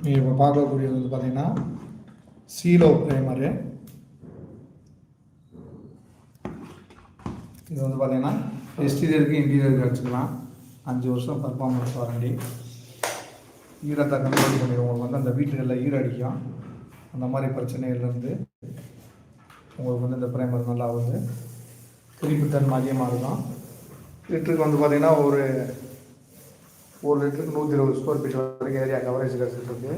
நீங்கள் இப்போ பார்க்கக்கூடியது வந்து பார்த்தீங்கன்னா சீலோ ப்ரைமரு இது வந்து பார்த்தீங்கன்னா எக்ஸ்டீரியருக்கு இன்டீரியருக்கு அடிச்சுக்கலாம் அஞ்சு வருஷம் பர்ஃபார்மன்ஸ் வாரண்டி ஈரத்தை கண்ட்ரோல் பண்ணிடுவோம் உங்களுக்கு வந்து அந்த வீட்டுகளில் ஈர அடிக்கும். அந்த மாதிரி பிரச்சனைகள்லேருந்து உங்களுக்கு வந்து இந்த ப்ரைமர் நல்லா வந்து குறிப்பிட்டன்மை அதிகமாக இருக்கும் லிட்டருக்கு வந்து பார்த்தீங்கன்னா ஒரு ஒரு லிட்டருக்கு நூற்றி இருபது ஸ்கொயர் ஃபீட் வரைக்கும் ஏரியா கவரேஜ் கிடச்சிட்டு இருக்கு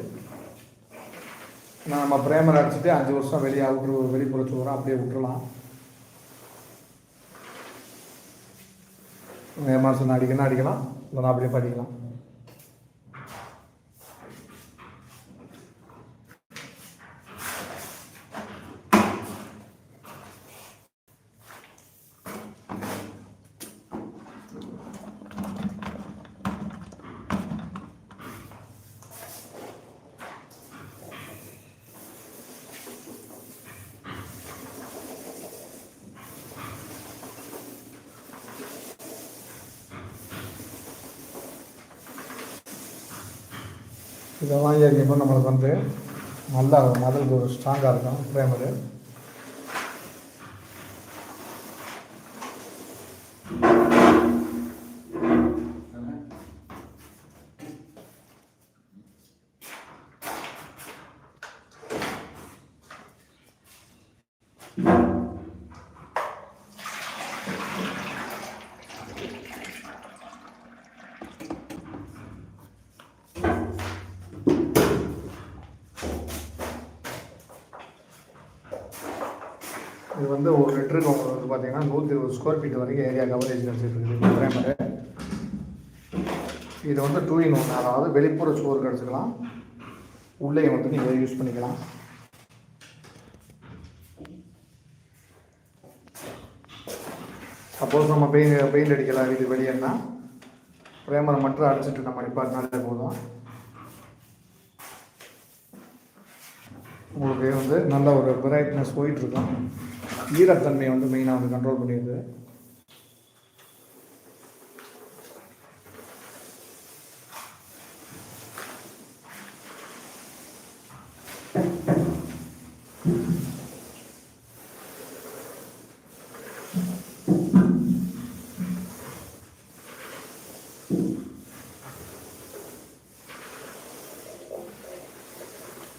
நம்ம பிரேமர் அடிச்சுட்டு அஞ்சு வருஷம் வெளியே அவுட்ரு வெளிப்புறத்து வரோம் அப்படியே விட்டுறலாம். மாதம் அடிக்கணும் அடிக்கலாம். இல்லைன்னா அப்படியே படிக்கலாம் இதை வாங்கியிருக்கப்போ நம்மளுக்கு வந்து நல்லா மதலுக்கு ஒரு ஸ்ட்ராங்காக இருக்கும் பிரேமரு? இது வந்து ஒரு லிட்டருக்கு உங்களுக்கு வந்து பார்த்தீங்கன்னா நூற்றி இருபது ஸ்கொயர் ஃபீட் வரைக்கும் ஏரியா கவரேஜ் கிடச்சிட்டு இருக்குது பிரேமரு இது வந்து டூ இன் ஒன் அதாவது வெளிப்புற சுவர் கிடச்சிக்கலாம் உள்ளே வந்து நீங்கள் யூஸ் பண்ணிக்கலாம். சப்போஸ் நம்ம பெயிண்ட் பெயிண்ட் அடிக்கலாம். வீட்டு வெளியேன்னா பிரேமரை மட்டும் அடிச்சிட்டு நம்ம நிப்பாட்டினாலே போதும். உங்களுக்கு வந்து நல்ல ஒரு பிரைட்னஸ் போயிட்டுருக்கும் ஈரத்தன்மையை வந்து மெயினாக வந்து கண்ட்ரோல் பண்ணிடுது.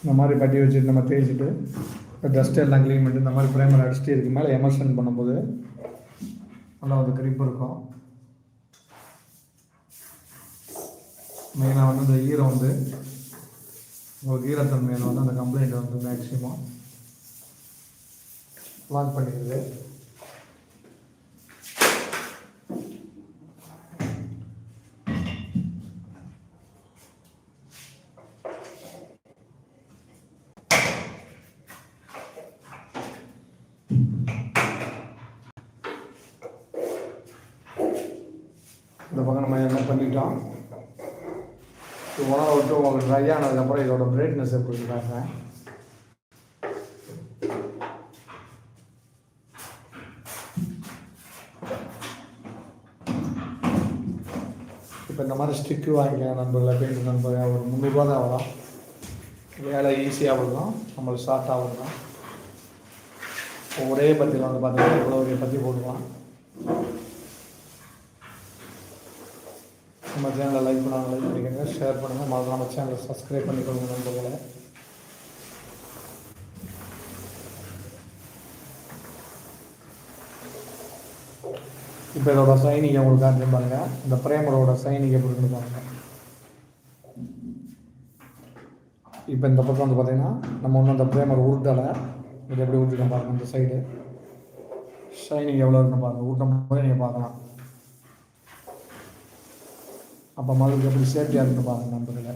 இந்த மாதிரி பட்டி வச்சுட்டு நம்ம தேய்ச்சிட்டு டஸ்ட் எல்லாம் க்ளீன் பண்ணிட்டு இந்த மாதிரி ப்ரைமர் அடிச்சுட்டு இதுக்கு மேலே எமர்ஷன் பண்ணும்போது நல்லா வந்து கிரிப் இருக்கும். மெயினாக வந்து இந்த ஈரம் வந்து உங்களுக்கு ஈரத்தன்மையில் வந்து அந்த கம்ப்ளைண்ட் வந்து மேக்ஸிமம் லாக் பண்ணிடுது. இந்த பக்கம் நம்ம என்ன பண்ணிட்டோம்? இது விட்டு உங்களுக்கு ட்ரை ஆனதுக்கப்புறம் இதோட பிரைட்னஸ் எப்படி இருக்காங்க இப்போ இந்த மாதிரி ஸ்டிக்கு வாங்கிக்கலாம் நண்பர்களை பெயிண்ட் நண்பர்கள் ஒரு முந்நூறுரூவா தான் வரும். வேலை ஈஸியாக இருக்கும் நம்மளுக்கு ஷார்ட்டாக தான் ஒரே பத்தியில் வந்து பார்த்தீங்கன்னா இவ்வளோ பற்றி போட்டுக்கலாம் நம்ம சேனலை லைக் பண்ணாங்க லைக் பண்ணிக்கோங்க ஷேர் பண்ணுங்கள் மறக்காம நம்ம சேனலை சப்ஸ்கிரைப் பண்ணிக்கொள்ளுங்க நண்பர்களை. இப்போ இதோட சைனிங் உங்களுக்கு காட்டி பாருங்க. இந்த பிரேமரோட சைனிங் எப்படி இருக்குன்னு பாருங்க. இப்போ இந்த பக்கம் வந்து பார்த்தீங்கன்னா நம்ம ஒன்றும் அந்த பிரேமர் உருட்டலை. இது எப்படி உருட்டிருக்கோம் பாருங்க இந்த சைடு ஷைனிங் எவ்வளோ இருக்குன்னு பாருங்க ஊட்டம் போது நீங்கள் பார்க்கலாம். அப்போ மகளுக்கு எப்படி சேஃப்டியாக இருக்குன்னு பாருங்க நண்பர்களே.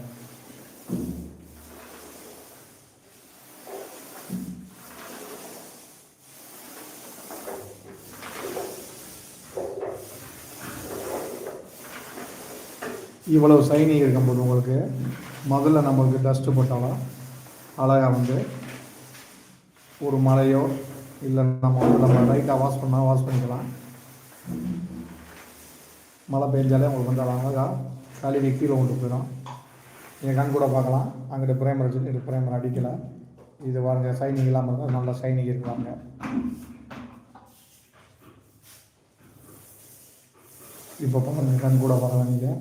இவ்வளவு சைனிங் இருக்கும்போது உங்களுக்கு முதல்ல நம்மளுக்கு டஸ்ட்டு போட்டாலும் அழகாக வந்து ஒரு மழையோ இல்லை நம்ம வந்து நம்ம லைட்டாக வாஷ் பண்ணால் வாஷ் பண்ணிக்கலாம். மழை பெஞ்சாலே உங்களுக்கு வந்து அழகாக கழுவி கீழே கொண்டு போயிடும். நீங்கள் கண் கூட பார்க்கலாம். அங்கிட்ட பிரேமர் வச்சுட்டு இது பிரேமர் அடிக்கலை. இது பாருங்க சைனிங் இல்லாமல் இருந்தால் நல்லா சைனிங் இருக்காங்க இப்போ பாருங்க கண் கூட பார்க்கலாம் நீங்கள்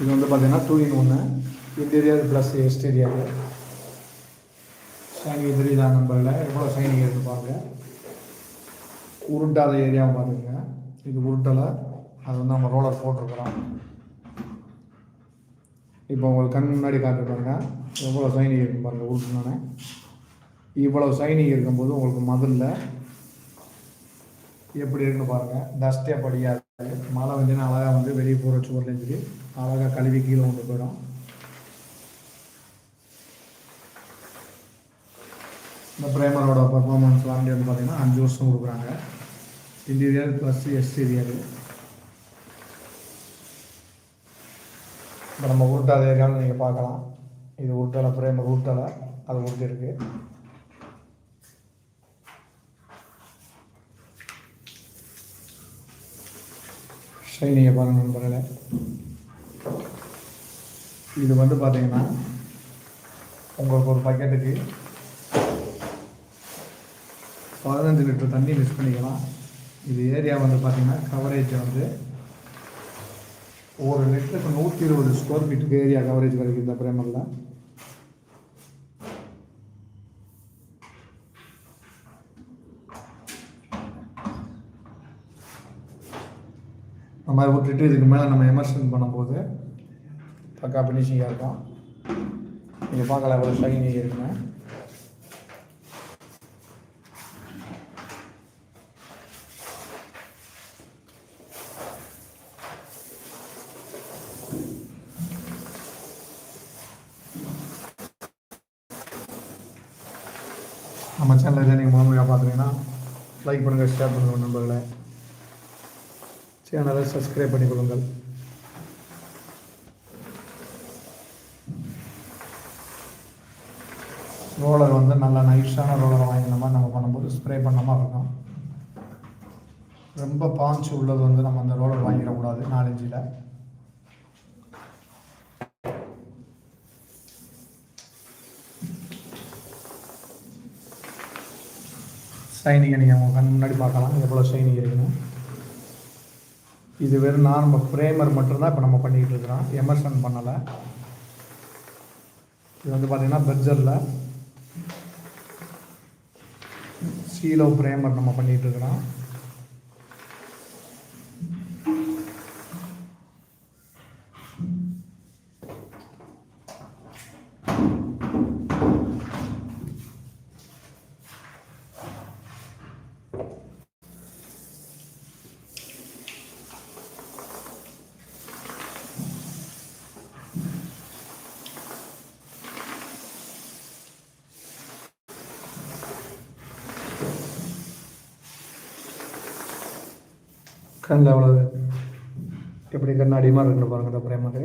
இது வந்து பார்த்தீங்கன்னா டூ இன் ஒன்று இன்டீரியர் ப்ளஸ் எக்ஸ்டீரியர் ஷைனிங் தெரியுதா நம்பரில் எவ்வளோ ஷைனிங் இருக்கு பாருங்க. உருட்டாத ஏரியாவை பார்த்துக்கங்க இது உருட்டலை. அது வந்து நம்ம ரோலர் போட்டிருக்கிறோம். இப்போ உங்களுக்கு கண் முன்னாடி காட்டுறாங்க பாருங்க. எவ்வளோ சைனிங் இருக்கும் பாருங்கள் உருட்டுனோன்னே இவ்வளோ சைனிங் இருக்கும்போது உங்களுக்கு மதில்ல எப்படி இருக்குன்னு பாருங்கள் டஸ்ட்டே படியாது. மழை வந்துன்னா அழகாக வந்து வெளியே போகிற சுவர்லேயும் சரி அழகாக கழுவி கீழே கொண்டு போயிடும். இந்த பிரேமரோட பர்ஃபார்மன்ஸ் வாரண்டி வந்து பார்த்தீங்கன்னா அஞ்சு வருஷம் கொடுக்குறாங்க. இன்டீரியர் ப்ளஸ் எக்ஸ்டீரியர் இப்போ நம்ம உருட்டாத ஏரியாவில் நீங்கள் பார்க்கலாம். இது உருட்டலை பிரேமர் உருட்டலை அது உருட்டிருக்கு ஷைனிங்கை பாருங்கள் நண்பர்களே. இது வந்து பார்த்தீங்கன்னா உங்களுக்கு ஒரு பக்கெட்டுக்கு பதினஞ்சு லிட்டர் தண்ணி மிஸ் பண்ணிக்கலாம். இது ஏரியா வந்து பார்த்தீங்கன்னா கவரேஜ் வந்து ஒரு லிட்டருக்கு நூற்றி இருபது ஸ்கொயர் ஃபீட்டுக்கு ஏரியா கவரேஜ் கிடைக்கும் இந்த பிரேமரில் இந்த மாதிரி விட்டுட்டு இதுக்கு மேலே நம்ம எமர்ஷன் பண்ணும்போது பக்கா ஃபினிஷிங்காக இருக்கும். நீங்கள் பார்க்கலாம் எவ்வளோ ஷைனிங் இருக்குங்க. நம்ம சேனலில் நீங்கள் முழுமையாக பார்க்குறீங்கன்னா லைக் பண்ணுங்கள் ஷேர் பண்ணுங்கள் நண்பர்களை. சேனலை சப்ஸ்கிரைப் பண்ணிக்கொள்ளுங்கள். ரோலர் வந்து நல்ல நைஸான ரோலர் வாங்கினோமா மாதிரி நம்ம பண்ணும்போது ஸ்ப்ரே பண்ண மாதிரி இருக்கும். ரொம்ப பாஞ்சு உள்ளது வந்து நம்ம அந்த ரோலர் வாங்கிடக்கூடாது நாலஞ்சில். ஷைனிங்கை நீங்கள் உங்கள் கண் முன்னாடி பார்க்கலாம். எவ்வளோ ஷைனிங் இருக்கணும். இது வெறும் நார்மல் ஃப்ரேமர் மட்டும்தான் இப்போ நம்ம பண்ணிக்கிட்டு இருக்கிறோம். எமர்சன் பண்ணலை. இது வந்து பார்த்தீங்கன்னா பெர்ஜரில் சீலோ ஃப்ரேமர் நம்ம பண்ணிகிட்டு இருக்கிறோம். கண்ணில் அவ்வளோ எப்படி கண்ணாடி மாதிரி பாருங்கள் இந்த பிரேமரு